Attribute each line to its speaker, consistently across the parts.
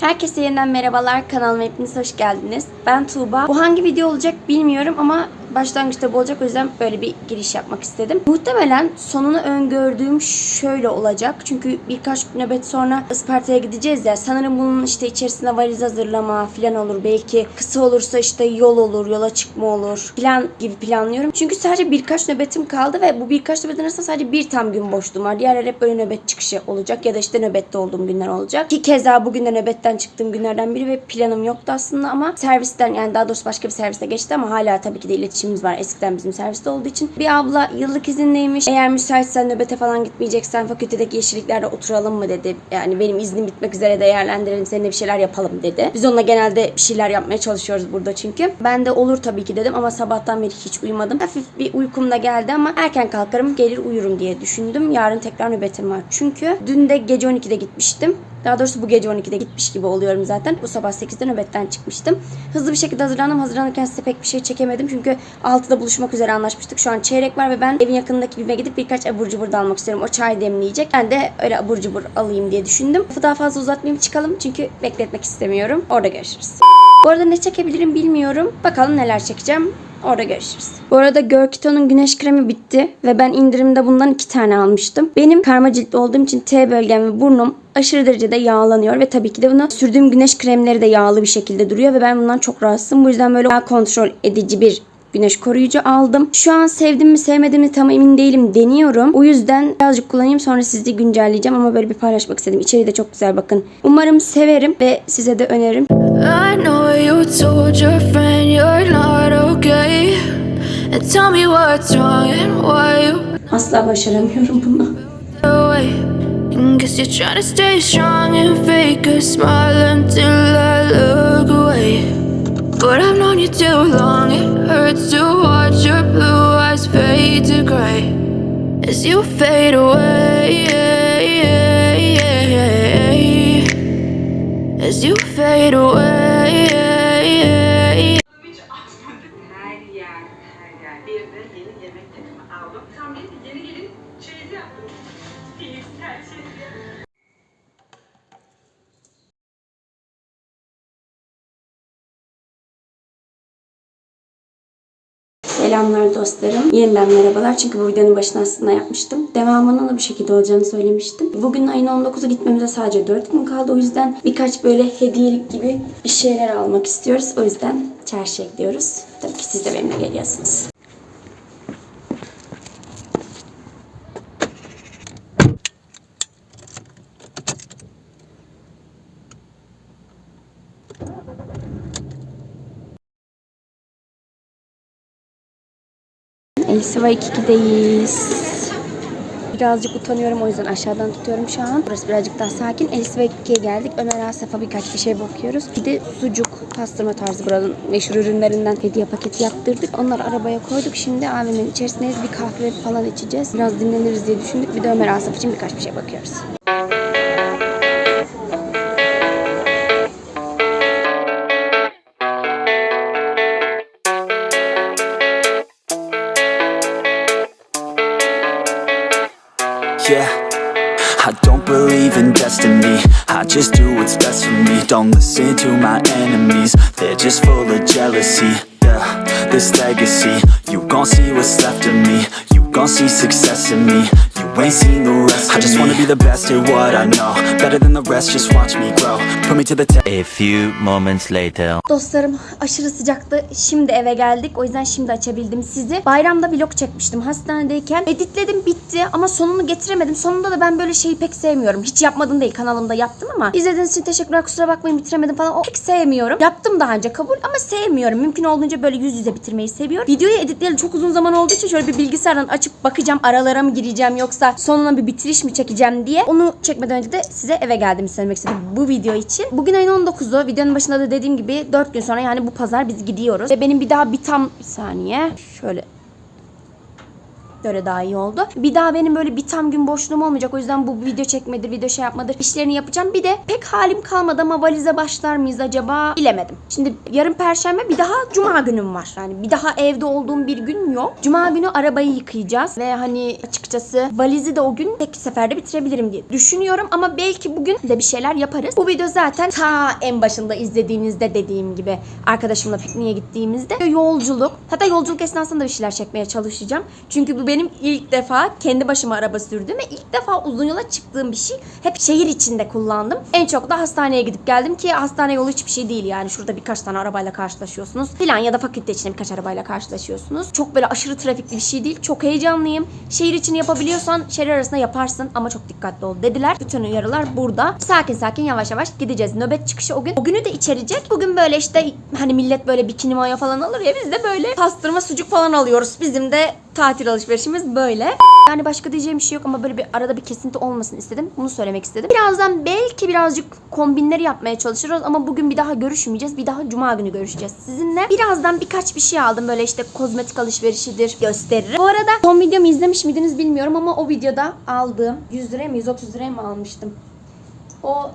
Speaker 1: Herkese yeniden merhabalar. Kanalıma hepiniz hoş geldiniz. Ben Tuğba. Bu hangi video olacak bilmiyorum ama başlangıçta bu olacak. O yüzden böyle bir giriş yapmak istedim. Muhtemelen sonunu öngördüğüm şöyle olacak. Çünkü birkaç nöbet sonra Isparta'ya gideceğiz ya. Sanırım bunun işte içerisinde valiz hazırlama falan olur. Belki kısa olursa işte yol olur, yola çıkma olur. Plan gibi planlıyorum. Çünkü sadece birkaç nöbetim kaldı ve bu birkaç nöbetin arasında sadece bir tam gün boşluğum var. Diğerleri hep böyle nöbet çıkışı olacak ya da işte nöbette olduğum günler olacak. Ki keza bugün de nöbetten çıktığım günlerden biri ve planım yoktu aslında ama servisten yani daha doğrusu başka bir serviste geçti ama hala tabii ki de iletişimimiz var. Eskiden bizim serviste olduğu için. Bir abla yıllık izinleymiş. Eğer müsaitsen nöbete falan gitmeyeceksen fakültedeki yeşilliklerde oturalım mı dedi. Yani benim iznim bitmek üzere değerlendirelim seninle bir şeyler yapalım dedi. Biz onunla genelde bir şeyler yapmaya çalışıyoruz burada çünkü. Ben de olur tabii ki dedim ama sabahtan beri hiç uyumadım. Hafif bir uykum da geldi ama erken kalkarım gelir uyurum diye düşündüm. Yarın tekrar nöbetim var. Çünkü dün de gece 12'de gitmiştim. Daha doğrusu bu gece 12'de gitmiş gibi oluyorum zaten. Bu sabah 8'de nöbetten çıkmıştım. Hızlı bir şekilde hazırlandım. Hazırlanırken size pek bir şey çekemedim. Çünkü 6'da buluşmak üzere anlaşmıştık. Şu an çeyrek var ve ben evin yakınındaki BİM'e gidip birkaç abur cubur da almak istiyorum. O çay demleyecek. Ben de öyle abur cubur alayım diye düşündüm. Lafı daha fazla uzatmayayım çıkalım. Çünkü bekletmek istemiyorum. Orada görüşürüz. Bu arada ne çekebilirim bilmiyorum. Bakalım neler çekeceğim. Orada görüşürüz. Bu arada Görkito'nun güneş kremi bitti ve ben indirimde bundan iki tane almıştım. Benim karma ciltli olduğum için T bölgem ve burnum aşırı derecede yağlanıyor ve tabii ki de buna sürdüğüm güneş kremleri de yağlı bir şekilde duruyor ve ben bundan çok rahatsızım. Bu yüzden böyle daha kontrol edici bir güneş koruyucu aldım. Şu an sevdim mi sevmedim mi tam emin değilim deniyorum. O yüzden birazcık kullanayım sonra sizi güncelleyeceğim ama böyle bir paylaşmak istedim. İçeriği de çok güzel bakın. Umarım severim ve size de öneririm.
Speaker 2: I know you told your friend you're not And tell me what's wrong and why you
Speaker 1: Asla başaramıyorum bunu.
Speaker 2: guess you're trying to stay strong and fake a smile until I look away. But I've known you too long, it hurts to watch your blue eyes fade to gray as you fade away. As you fade away.
Speaker 1: Selamlar dostlarım. Yeniden merhabalar. Çünkü bu videonun başına aslında yapmıştım. Devamının da bu şekilde olacağını söylemiştim. Bugün ayın 19'u gitmemize sadece 4 gün kaldı. O yüzden birkaç böyle hediyelik gibi bir şeyler almak istiyoruz. O yüzden çarşıya gidiyoruz. Tabii ki siz de benimle geliyorsunuz. Elsiva 2'deyiz. Birazcık utanıyorum o yüzden aşağıdan tutuyorum şu an. Burası birazcık daha sakin. Elsiva 2'ye geldik. Ömer Asaf'a birkaç bir şey bakıyoruz. Bir de sucuk pastırma tarzı buranın meşhur ürünlerinden hediye paketi yaptırdık. Onları arabaya koyduk. Şimdi AVM'nin içerisindeyiz. Bir kahve falan içeceğiz. Biraz dinleniriz diye düşündük. Bir de Ömer Asaf için birkaç bir şey bakıyoruz.
Speaker 3: My enemies, I just wanna be the best at what I know. Better than the rest, just watch me grow. Put me to the test.
Speaker 4: A few moments later.
Speaker 1: Dostlarım aşırı sıcaktı. Şimdi eve geldik. O yüzden şimdi açabildim sizi. Bayramda vlog çekmiştim hastanedeyken. Editledim bitti ama sonunu getiremedim. Sonunda da ben böyle şeyi pek sevmiyorum. Hiç yapmadım değil kanalımda yaptım ama. izlediğiniz için teşekkürler kusura bakmayın bitiremedim falan. O pek sevmiyorum. Yaptım daha önce kabul ama sevmiyorum. Mümkün olduğunca böyle yüz yüze bitirmeyi seviyorum. Videoyu editleyeli çok uzun zaman olduğu için şöyle bir bilgisayardan açıp bakacağım. Aralara mı gireceğim yoksa sonuna bir bitiriş mi çekeceğim diye. Onu çekmeden önce de size eve geldim söylemek istedim bu video için. Bugün ayın 19'u. Videonun başında da dediğim gibi 4 gün sonra yani bu pazar biz gidiyoruz. Ve benim bir daha bir tam bir saniye şöyle Böyle daha iyi oldu. Bir daha benim böyle bir tam gün boşluğum olmayacak. O yüzden bu video çekmedir, video şey yapmadır. işlerini yapacağım. Bir de pek halim kalmadı ama valize başlar mıyız acaba bilemedim. Şimdi yarın perşembe bir daha cuma günüm var. Yani bir daha evde olduğum bir gün yok. Cuma günü arabayı yıkayacağız ve hani açıkçası valizi de o gün tek seferde bitirebilirim diye düşünüyorum ama belki bugün de bir şeyler yaparız. Bu video zaten ta en başında izlediğinizde dediğim gibi arkadaşımla pikniğe gittiğimizde yolculuk. Hatta yolculuk esnasında bir şeyler çekmeye çalışacağım. Çünkü bu benim ilk defa kendi başıma araba sürdüğüm ve ilk defa uzun yola çıktığım bir şey. Hep şehir içinde kullandım. En çok da hastaneye gidip geldim ki hastane yolu hiçbir şey değil yani. Şurada birkaç tane arabayla karşılaşıyorsunuz. Filan ya da fakülte içinde birkaç arabayla karşılaşıyorsunuz. Çok böyle aşırı trafikli bir şey değil. Çok heyecanlıyım. Şehir için yapabiliyorsan şehir arasında yaparsın ama çok dikkatli ol dediler. Bütün uyarılar burada. Sakin sakin yavaş yavaş gideceğiz. Nöbet çıkışı o gün. O günü de içerecek. Bugün böyle işte hani millet böyle bikini maya falan alır ya biz de böyle pastırma sucuk falan alıyoruz. Bizim de tatil alışverişimiz böyle. Yani başka diyeceğim bir şey yok ama böyle bir arada bir kesinti olmasın istedim. Bunu söylemek istedim. Birazdan belki birazcık kombinleri yapmaya çalışırız ama bugün bir daha görüşmeyeceğiz. Bir daha cuma günü görüşeceğiz sizinle. Birazdan birkaç bir şey aldım. Böyle işte kozmetik alışverişidir gösteririm. Bu arada son videomu izlemiş miydiniz bilmiyorum ama o videoda aldığım 100 liraya mı 130 liraya mı almıştım? O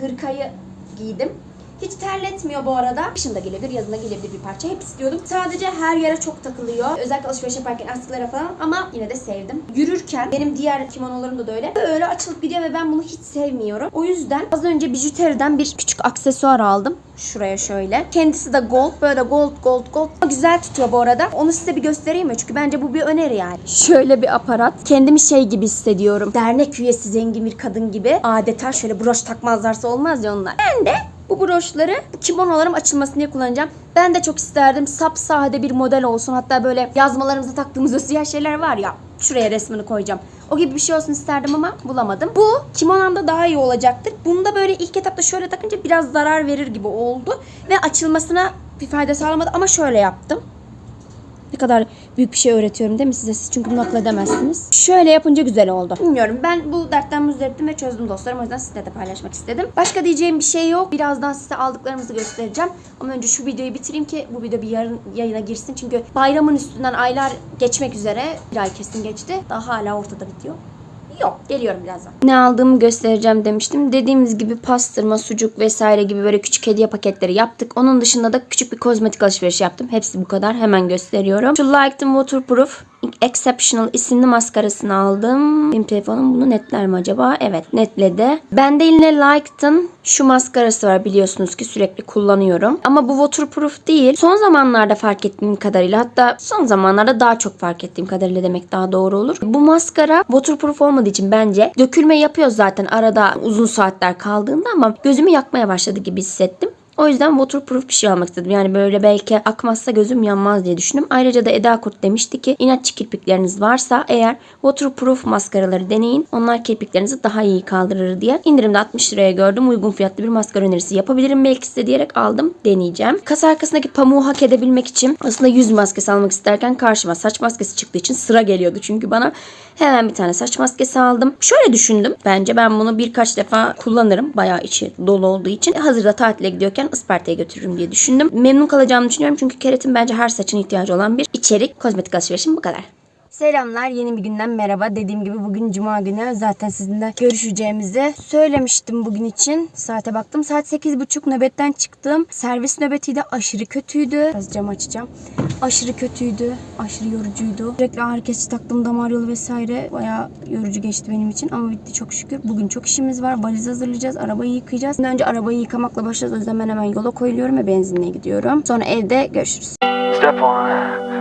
Speaker 1: hırkayı giydim. Hiç terletmiyor bu arada. Kışın da gelebilir, yazın da gelebilir bir parça. Hep istiyordum. Sadece her yere çok takılıyor. Özellikle alışveriş yaparken askılara falan ama yine de sevdim. Yürürken benim diğer kimonolarım da böyle. Böyle açılıp gidiyor ve ben bunu hiç sevmiyorum. O yüzden az önce bijuteriden bir küçük aksesuar aldım. Şuraya şöyle. Kendisi de gold. Böyle gold gold gold. Güzel tutuyor bu arada. Onu size bir göstereyim mi? Çünkü bence bu bir öneri yani. Şöyle bir aparat. Kendimi şey gibi hissediyorum. Dernek üyesi zengin bir kadın gibi. Adeta şöyle broş takmazlarsa olmaz ya onlar. Ben de bu broşları bu kimonolarım açılmasın diye kullanacağım. Ben de çok isterdim sapsade bir model olsun. Hatta böyle yazmalarımıza taktığımız o siyah şeyler var ya. Şuraya resmini koyacağım. O gibi bir şey olsun isterdim ama bulamadım. Bu kimonomda daha iyi olacaktır. Bunda böyle ilk etapta şöyle takınca biraz zarar verir gibi oldu. Ve açılmasına bir fayda sağlamadı ama şöyle yaptım. Ne kadar büyük bir şey öğretiyorum değil mi size? Siz çünkü bunu akıl edemezsiniz. Şöyle yapınca güzel oldu. Bilmiyorum ben bu dertten müzdariptim ve çözdüm dostlarım. O yüzden sizinle de paylaşmak istedim. Başka diyeceğim bir şey yok. Birazdan size aldıklarımızı göstereceğim. Ama önce şu videoyu bitireyim ki bu video bir yarın yayına girsin. Çünkü bayramın üstünden aylar geçmek üzere. Bir ay kesin geçti. Daha hala ortada bitiyor. Yok geliyorum birazdan. Ne aldığımı göstereceğim demiştim. Dediğimiz gibi pastırma, sucuk vesaire gibi böyle küçük hediye paketleri yaptık. Onun dışında da küçük bir kozmetik alışveriş yaptım. Hepsi bu kadar. Hemen gösteriyorum. Şu Lighten Waterproof Exceptional isimli maskarasını aldım. Benim telefonum bunu netler mi acaba? Evet netledi. Bende yine Lighten şu maskarası var biliyorsunuz ki sürekli kullanıyorum. Ama bu waterproof değil. Son zamanlarda fark ettiğim kadarıyla hatta son zamanlarda daha çok fark ettiğim kadarıyla demek daha doğru olur. Bu maskara waterproof olmadığı için bence dökülme yapıyor zaten arada uzun saatler kaldığında ama gözümü yakmaya başladı gibi hissettim. O yüzden waterproof bir şey almak istedim. Yani böyle belki akmazsa gözüm yanmaz diye düşündüm. Ayrıca da Eda Kurt demişti ki inatçı kirpikleriniz varsa eğer waterproof maskaraları deneyin. Onlar kirpiklerinizi daha iyi kaldırır diye. İndirimde 60 liraya gördüm. Uygun fiyatlı bir maskara önerisi yapabilirim belki size diyerek aldım. Deneyeceğim. Kasa arkasındaki pamuğu hak edebilmek için aslında yüz maskesi almak isterken karşıma saç maskesi çıktığı için sıra geliyordu. Çünkü bana hemen bir tane saç maskesi aldım. Şöyle düşündüm. Bence ben bunu birkaç defa kullanırım. Bayağı içi dolu olduğu için. Hazırda tatile gidiyorken Isparta'ya götürürüm diye düşündüm. Memnun kalacağımı düşünüyorum. Çünkü keratin bence her saçın ihtiyacı olan bir içerik. Kozmetik alışverişim bu kadar. Selamlar yeni bir günden merhaba. Dediğim gibi bugün cuma günü zaten sizinle görüşeceğimizi söylemiştim bugün için. Saate baktım. Saat 8.30 nöbetten çıktım. Servis nöbetiydi. Aşırı kötüydü. Biraz cam açacağım. Aşırı kötüydü. Aşırı yorucuydu. Sürekli ağrı kesici taktım damar yolu vesaire. Bayağı yorucu geçti benim için ama bitti çok şükür. Bugün çok işimiz var. Valiz hazırlayacağız. Arabayı yıkayacağız. Şimdi önce arabayı yıkamakla başlayacağız. O yüzden ben hemen yola koyuluyorum ve benzinliğe gidiyorum. Sonra evde görüşürüz.
Speaker 5: Step one,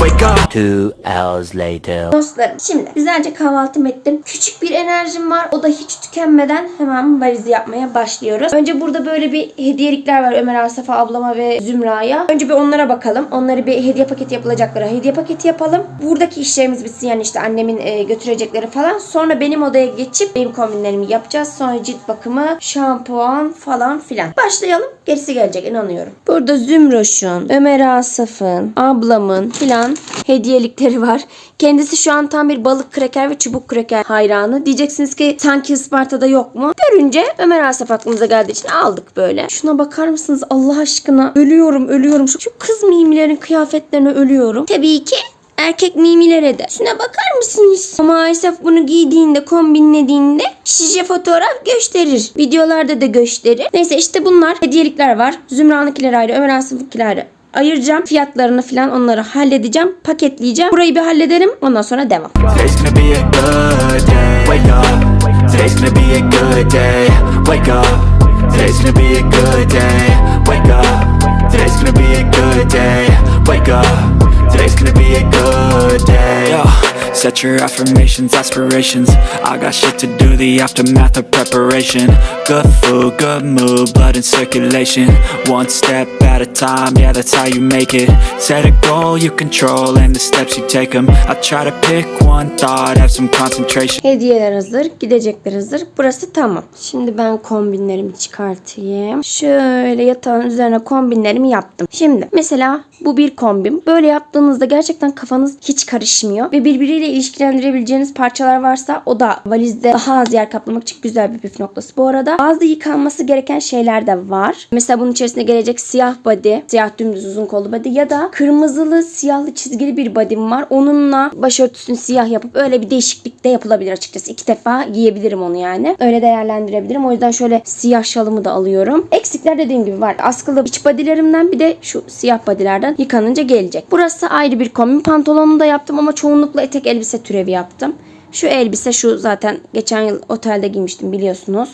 Speaker 3: Wake up.
Speaker 4: Two hours later.
Speaker 1: Dostlarım şimdi güzelce kahvaltımı ettim. Küçük bir enerjim var. O da hiç tükenmeden hemen valizi yapmaya başlıyoruz. Önce burada böyle bir hediyelikler var Ömer Asafa ablama ve Zümra'ya. Önce bir onlara bakalım. Onları bir hediye paketi yapılacaklara hediye paketi yapalım. Buradaki işlerimiz bitsin yani işte annemin e, götürecekleri falan. Sonra benim odaya geçip benim kombinlerimi yapacağız. Sonra cilt bakımı, şampuan falan filan. Başlayalım. Gerisi gelecek inanıyorum. Burada Zümroş'un, Ömer Asaf'ın, ablamın filan hediyelikleri var. Kendisi şu an tam bir balık kreker ve çubuk kreker hayranı. Diyeceksiniz ki sanki Isparta'da yok mu? Görünce Ömer Asaf aklımıza geldiği için aldık böyle. Şuna bakar mısınız Allah aşkına? Ölüyorum ölüyorum. Şu, kız mimilerin kıyafetlerine ölüyorum. Tabii ki erkek mimilere de. Şuna bakar mısınız? Ama Aysaf bunu giydiğinde, kombinlediğinde size fotoğraf gösterir. Videolarda da gösterir. Neyse işte bunlar hediyelikler var. Zümra'nınkiler ayrı, Ömer Asaf'ınkiler ayrı. Ayıracağım. Fiyatlarını falan onları halledeceğim. Paketleyeceğim. Burayı bir halledelim. Ondan sonra devam.
Speaker 3: Today's gonna be a good day. Set your affirmations, aspirations. I got shit to do, the aftermath of preparation. Good food, good mood, blood in circulation. One step at a time, yeah, that's how you make it. Set a goal you control and the steps you take them. I try to pick one thought, have some concentration.
Speaker 1: Hediyeler hazır. Gidecekler hazır. Burası tamam. Şimdi ben kombinlerimi çıkartayım. Şöyle yatağın üzerine kombinlerimi yaptım. Şimdi mesela bu bir kombin. Böyle yaptığınızda gerçekten kafanız hiç karışmıyor. Ve birbiriyle ilişkilendirebileceğiniz parçalar varsa o da valizde daha az yer kaplamak için güzel bir püf noktası. Bu arada bazı yıkanması gereken şeyler de var. Mesela bunun içerisine gelecek siyah body, siyah dümdüz uzun kollu body ya da kırmızılı siyahlı çizgili bir body'm var. Onunla başörtüsünü siyah yapıp öyle bir değişiklik de yapılabilir açıkçası. İki defa giyebilirim onu yani. Öyle değerlendirebilirim. O yüzden şöyle siyah şalımı da alıyorum. Eksikler dediğim gibi var. Askılı iç body'lerimden bir de şu siyah body'lerden yıkanınca gelecek. Burası ayrı bir kombin. Pantolonunu da yaptım ama çoğunlukla etek elbise türevi yaptım. Şu elbise şu zaten geçen yıl otelde giymiştim biliyorsunuz.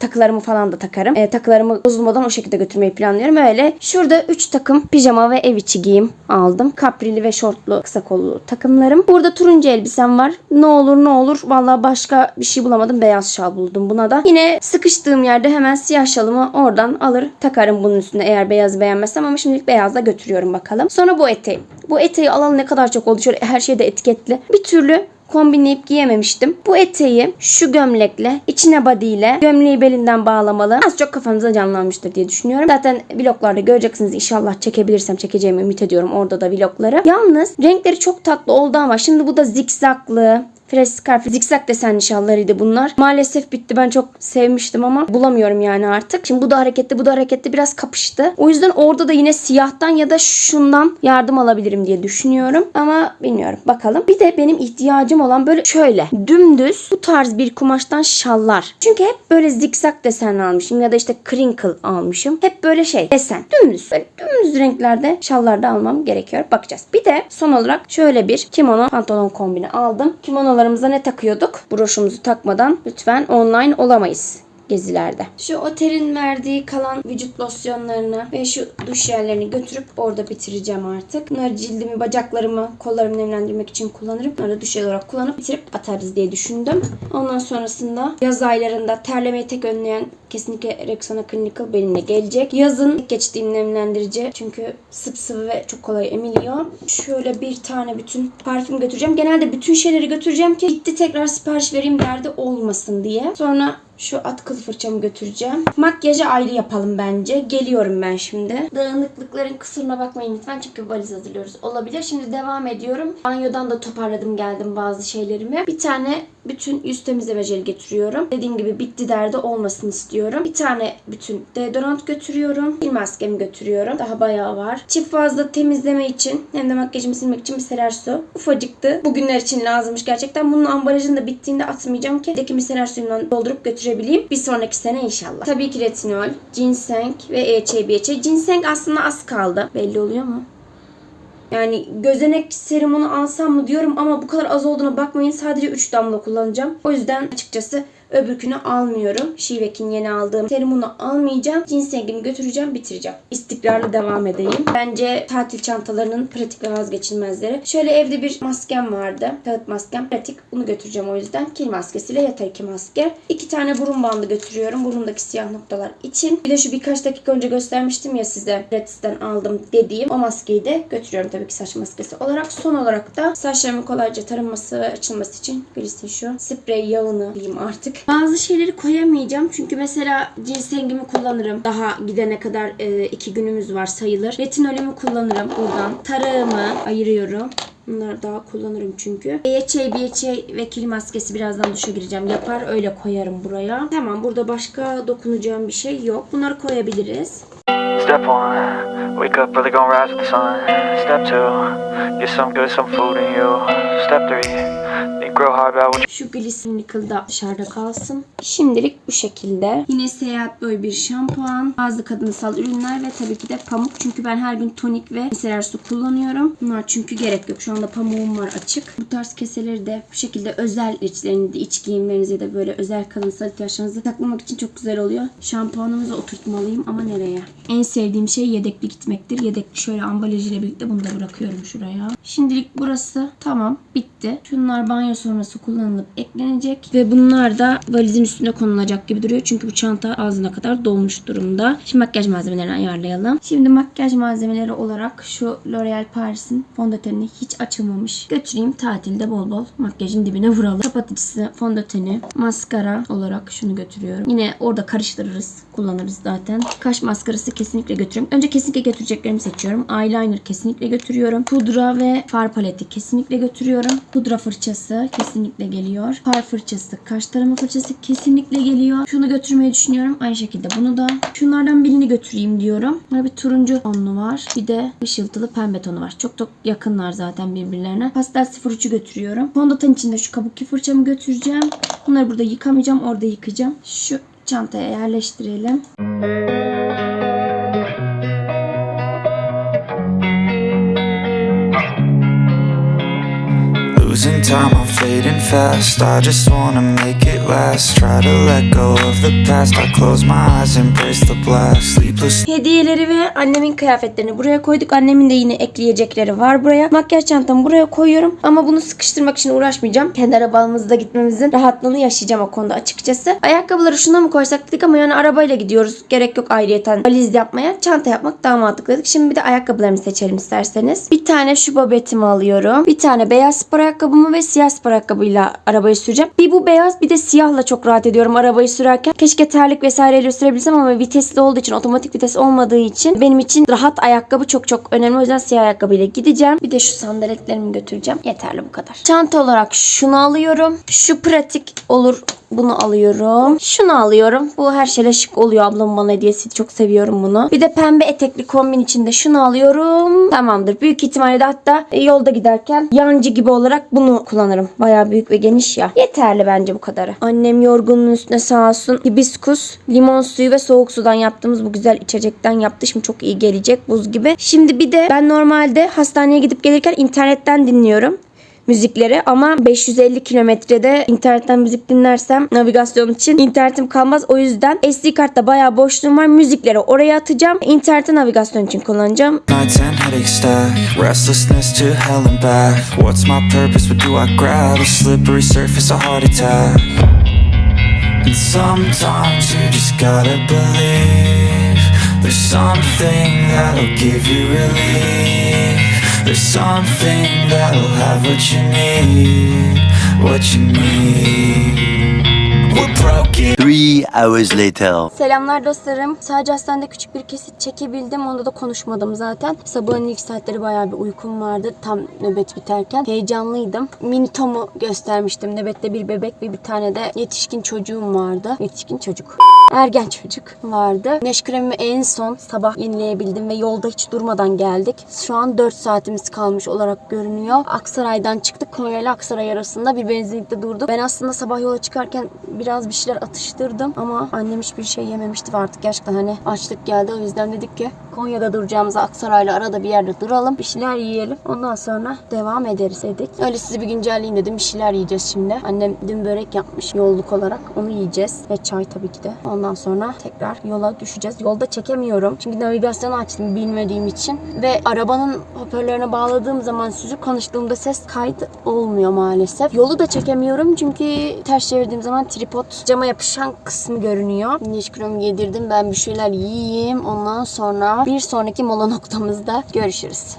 Speaker 1: Takılarımı falan da takarım. E, takılarımı bozulmadan o şekilde götürmeyi planlıyorum. Öyle. Şurada 3 takım pijama ve ev içi giyim aldım. Kaprili ve şortlu kısa kollu takımlarım. Burada turuncu elbisem var. Ne olur ne olur. Vallahi başka bir şey bulamadım. Beyaz şal buldum buna da. Yine sıkıştığım yerde hemen siyah şalımı oradan alır takarım bunun üstüne eğer beyaz beğenmezsem ama şimdilik beyazla götürüyorum bakalım. Sonra bu eteği. Bu eteği alalı ne kadar çok oldu. Şöyle her şeyde etiketli. Bir türlü kombinleyip giyememiştim. Bu eteği şu gömlekle, içine body ile gömleği belinden bağlamalı. Az çok kafanıza canlanmıştır diye düşünüyorum. Zaten vloglarda göreceksiniz inşallah çekebilirsem çekeceğimi ümit ediyorum orada da vlogları. Yalnız renkleri çok tatlı oldu ama şimdi bu da zikzaklı. Fresh scarf, zikzak desenli şallarıydı bunlar. Maalesef bitti. Ben çok sevmiştim ama bulamıyorum yani artık. Şimdi bu da hareketli, bu da hareketli biraz kapıştı. O yüzden orada da yine siyahtan ya da şundan yardım alabilirim diye düşünüyorum. Ama bilmiyorum. Bakalım. Bir de benim ihtiyacım olan böyle şöyle dümdüz bu tarz bir kumaştan şallar. Çünkü hep böyle zikzak desen almışım ya da işte crinkle almışım. Hep böyle şey desen. Dümdüz. Böyle dümdüz renklerde şallar da almam gerekiyor. Bakacağız. Bir de son olarak şöyle bir kimono pantolon kombini aldım. Kimonolarımıza ne takıyorduk? Broşumuzu takmadan lütfen online olamayız gezilerde. Şu otelin verdiği kalan vücut losyonlarını ve şu duş yerlerini götürüp orada bitireceğim artık. Bunları cildimi, bacaklarımı, kollarımı nemlendirmek için kullanırım. Bunları duş olarak kullanıp bitirip atarız diye düşündüm. Ondan sonrasında yaz aylarında terlemeyi tek önleyen kesinlikle Rexona Clinical benimle gelecek. Yazın ilk geçtiğim nemlendirici çünkü sıvı ve çok kolay emiliyor. Şöyle bir tane bütün parfüm götüreceğim. Genelde bütün şeyleri götüreceğim ki bitti tekrar sipariş vereyim derdi olmasın diye. Sonra şu atkılı fırçamı götüreceğim. Makyajı ayrı yapalım bence. Geliyorum ben şimdi. Dağınıklıkların kusuruna bakmayın lütfen çünkü valiz hazırlıyoruz. Olabilir. Şimdi devam ediyorum. Banyodan da toparladım geldim bazı şeylerimi. Bir tane bütün yüz temizleme jeli getiriyorum. Dediğim gibi bitti derdi olmasını istiyorum. Bir tane bütün deodorant götürüyorum. Bir maskemi götürüyorum. Daha bayağı var. Çift fazla temizleme için hem de makyajımı silmek için bir serer su. Ufacıktı. Bugünler için lazımmış gerçekten. Bunun ambalajını da bittiğinde atmayacağım ki deki miseler suyundan doldurup götürebileyim. Bir sonraki sene inşallah. Tabii ki retinol, ginseng ve E BHA. Ginseng aslında az kaldı. Belli oluyor mu? Yani gözenek serumunu alsam mı diyorum ama bu kadar az olduğuna bakmayın. Sadece 3 damla kullanacağım. O yüzden açıkçası Öbürkünü almıyorum. Şivek'in yeni aldığım serumunu almayacağım. Ginsengimi götüreceğim, bitireceğim. İstikrarlı devam edeyim. Bence tatil çantalarının pratik ve vazgeçilmezleri. Şöyle evde bir maskem vardı. Kağıt maskem. Pratik. Bunu götüreceğim o yüzden. Kil maskesiyle yeter ki maske. İki tane burun bandı götürüyorum. Burnumdaki siyah noktalar için. Bir de şu birkaç dakika önce göstermiştim ya size. Gratis'ten aldım dediğim o maskeyi de götürüyorum tabii ki saç maskesi olarak. Son olarak da saçlarımın kolayca tarınması ve açılması için Gliss'in şu sprey yağını diyeyim artık. Bazı şeyleri koyamayacağım. Çünkü mesela ginsengimi kullanırım. Daha gidene kadar e, iki günümüz var sayılır. Retinolümü kullanırım buradan. Tarağımı ayırıyorum. Bunları daha kullanırım çünkü. BHA, BHA ve kil maskesi birazdan duşa gireceğim. Yapar öyle koyarım buraya. Tamam burada başka dokunacağım bir şey yok. Bunları koyabiliriz.
Speaker 5: Step one, wake up early, gonna rise with the sun. Step two, get some good, some food in you. Step three,
Speaker 1: Şu Glistenickel da dışarıda kalsın. Şimdilik bu şekilde. Yine seyahat boyu bir şampuan, bazı kadınsal ürünler ve tabii ki de pamuk. Çünkü ben her gün tonik ve miseler su kullanıyorum. Bunlar çünkü gerek yok. Şu anda pamuğum var açık. Bu tarz keseleri de bu şekilde özel içlerinde, iç giyimlerinizi ya da böyle özel kadınsal ihtiyaçlarınızı saklamak için çok güzel oluyor. Şampuanımızı oturtmalıyım ama nereye? En sevdiğim şey yedekli gitmektir. Yedekli şöyle ambalajıyla birlikte bunu da bırakıyorum şuraya. Şimdilik burası tamam bitti. Şunlar banyo sonrası kullanılıp eklenecek ve bunlar da valizin üstüne konulacak gibi duruyor. Çünkü bu çanta ağzına kadar dolmuş durumda. Şimdi makyaj malzemelerini ayarlayalım. Şimdi makyaj malzemeleri olarak şu L'Oreal Paris'in fondötenini hiç açılmamış. Götüreyim tatilde bol bol makyajın dibine vuralım. Kapatıcısı, fondöteni, maskara olarak şunu götürüyorum. Yine orada karıştırırız, kullanırız zaten. Kaş maskarası kesinlikle götürüyorum. Önce kesinlikle götüreceklerimi seçiyorum. Eyeliner kesinlikle götürüyorum. Pudra ve far paleti kesinlikle götürüyorum. Pudra fırçası kesinlikle geliyor. Far fırçası, kaş tarama fırçası kesinlikle geliyor. Şunu götürmeyi düşünüyorum. Aynı şekilde bunu da. Şunlardan birini götüreyim diyorum. Böyle bir turuncu tonlu var. Bir de ışıltılı pembe tonu var. Çok çok yakınlar zaten birbirlerine. Pastel 03'ü götürüyorum. Fondöten içinde şu kabuki fırçamı götüreceğim. Bunları burada yıkamayacağım. Orada yıkayacağım. Şu çantaya yerleştirelim.
Speaker 3: Losing time, I'm fading fast. I just wanna make it last. Try to let go of the past. I close my eyes, embrace the blast. Sleepless
Speaker 1: Hediyeleri ve annemin kıyafetlerini buraya koyduk. Annemin de yine ekleyecekleri var buraya. Makyaj çantamı buraya koyuyorum. Ama bunu sıkıştırmak için uğraşmayacağım. Kendi arabamızda gitmemizin rahatlığını yaşayacağım o konuda açıkçası. Ayakkabıları şuna mı koysak dedik ama yani arabayla gidiyoruz. Gerek yok ayrıyeten valiz yapmaya. Çanta yapmak daha mantıklı dedik. Şimdi bir de ayakkabılarımı seçelim isterseniz. Bir tane şu babetimi alıyorum. Bir tane beyaz spor ayakkabımı ve siyah spor ayakkabıyla arabayı süreceğim. Bir bu beyaz bir de siyahla çok rahat ediyorum arabayı sürerken. Keşke terlik vesaireyle sürebilsem ama vitesli olduğu için otomatik vites olmadığı için benim için rahat ayakkabı çok çok önemli. O yüzden siyah ayakkabıyla gideceğim. Bir de şu sandaletlerimi götüreceğim. Yeterli bu kadar. Çanta olarak şunu alıyorum. Şu pratik olur bunu alıyorum. Şunu alıyorum. Bu her şeyle şık oluyor. Ablamın bana hediyesi. Çok seviyorum bunu. Bir de pembe etekli kombin içinde şunu alıyorum. Tamamdır. Büyük ihtimalle de hatta e, yolda giderken yancı gibi olarak bunu kullanırım. Bayağı büyük ve geniş ya. Yeterli bence bu kadarı. Annem yorgunluğun üstüne sağ olsun hibiskus, limon suyu ve soğuk sudan yaptığımız bu güzel içecekten yaptı. Şimdi çok iyi gelecek buz gibi. Şimdi bir de ben normalde hastaneye gidip gelirken internetten dinliyorum müzikleri ama 550 kilometrede internetten müzik dinlersem navigasyon için internetim kalmaz. O yüzden SD kartta bayağı boşluğum var. Müzikleri oraya atacağım. İnternete navigasyon için kullanacağım.
Speaker 3: And sometimes you just gotta believe there's something that'll give you relief. There's something that'll have what you need, what you need.
Speaker 4: Three hours later.
Speaker 1: Selamlar dostlarım. Sadece hastanede küçük bir kesit çekebildim. Onda da konuşmadım zaten. Sabahın ilk saatleri bayağı bir uykum vardı. Tam nöbet biterken. Heyecanlıydım. Mini Tom'u göstermiştim. Nöbette bir bebek ve bir tane de yetişkin çocuğum vardı. Yetişkin çocuk. Ergen çocuk vardı. Güneş kremimi en son sabah yenileyebildim ve yolda hiç durmadan geldik. Şu an 4 saatimiz kalmış olarak görünüyor. Aksaray'dan çıktık. Konya ile Aksaray arasında bir benzinlikte durduk. Ben aslında sabah yola çıkarken biraz bir şeyler atıştırdım ama annem hiçbir şey yememişti artık gerçekten hani açlık geldi. O yüzden dedik ki Konya'da duracağımıza Aksaray'la arada bir yerde duralım. Bir şeyler yiyelim. Ondan sonra devam ederiz dedik. Öyle sizi bir güncelleyeyim dedim. Bir şeyler yiyeceğiz şimdi. Annem dün börek yapmış yolluk olarak. Onu yiyeceğiz. Ve çay tabii ki de. Ondan sonra tekrar yola düşeceğiz. Yolda çekemiyorum. Çünkü navigasyonu açtım bilmediğim için. Ve arabanın hoparlörüne bağladığım zaman sizi konuştuğumda ses kaydı olmuyor maalesef. Yolu da çekemiyorum çünkü ters çevirdiğim zaman tripod cama yapışan kısmı görünüyor. Neşkürüm yedirdim. Ben bir şeyler yiyeyim. Ondan sonra bir sonraki mola noktamızda görüşürüz.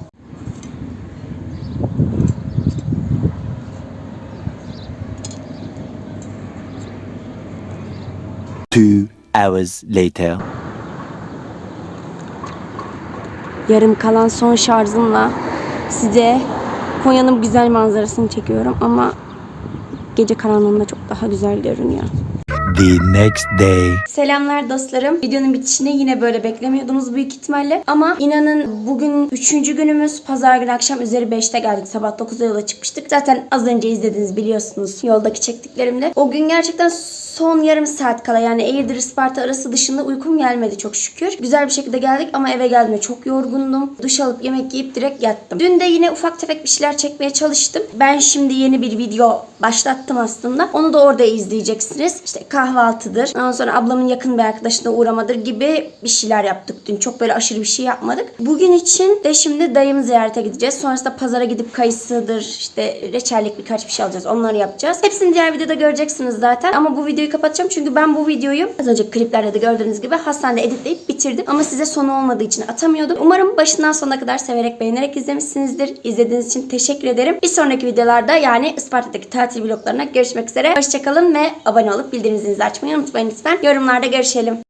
Speaker 4: Two hours later.
Speaker 1: Yarım kalan son şarjımla size Konya'nın güzel manzarasını çekiyorum ama gece karanlığında çok daha güzel görünüyor.
Speaker 4: The next day.
Speaker 1: Selamlar dostlarım. Videonun bitişini yine böyle beklemiyordunuz büyük ihtimalle. Ama inanın bugün 3. günümüz. Pazar günü akşam üzeri 5'te geldik. Sabah 9'da yola çıkmıştık. Zaten az önce izlediniz biliyorsunuz yoldaki çektiklerimde. O gün gerçekten son yarım saat kala yani Eğirdir Isparta arası dışında uykum gelmedi çok şükür. Güzel bir şekilde geldik ama eve geldiğimde çok yorgundum. Duş alıp yemek yiyip direkt yattım. Dün de yine ufak tefek bir şeyler çekmeye çalıştım. Ben şimdi yeni bir video başlattım aslında. Onu da orada izleyeceksiniz. İşte kahvaltıdır. Ondan sonra ablamın yakın bir arkadaşına uğramadır gibi bir şeyler yaptık dün. Çok böyle aşırı bir şey yapmadık. Bugün için de şimdi dayımı ziyarete gideceğiz. Sonrasında pazara gidip kayısıdır, işte reçellik birkaç bir şey alacağız. Onları yapacağız. Hepsini diğer videoda göreceksiniz zaten. Ama bu videoyu kapatacağım çünkü ben bu videoyu az önce kliplerde de gördüğünüz gibi hastanede editleyip bitirdim. Ama size sonu olmadığı için atamıyordum. Umarım başından sonuna kadar severek beğenerek izlemişsinizdir. İzlediğiniz için teşekkür ederim. Bir sonraki videolarda yani Isparta'daki tatil vloglarına görüşmek üzere. Hoşçakalın ve abone olup bildirim zilinizi açmayı unutmayın lütfen. Yorumlarda görüşelim.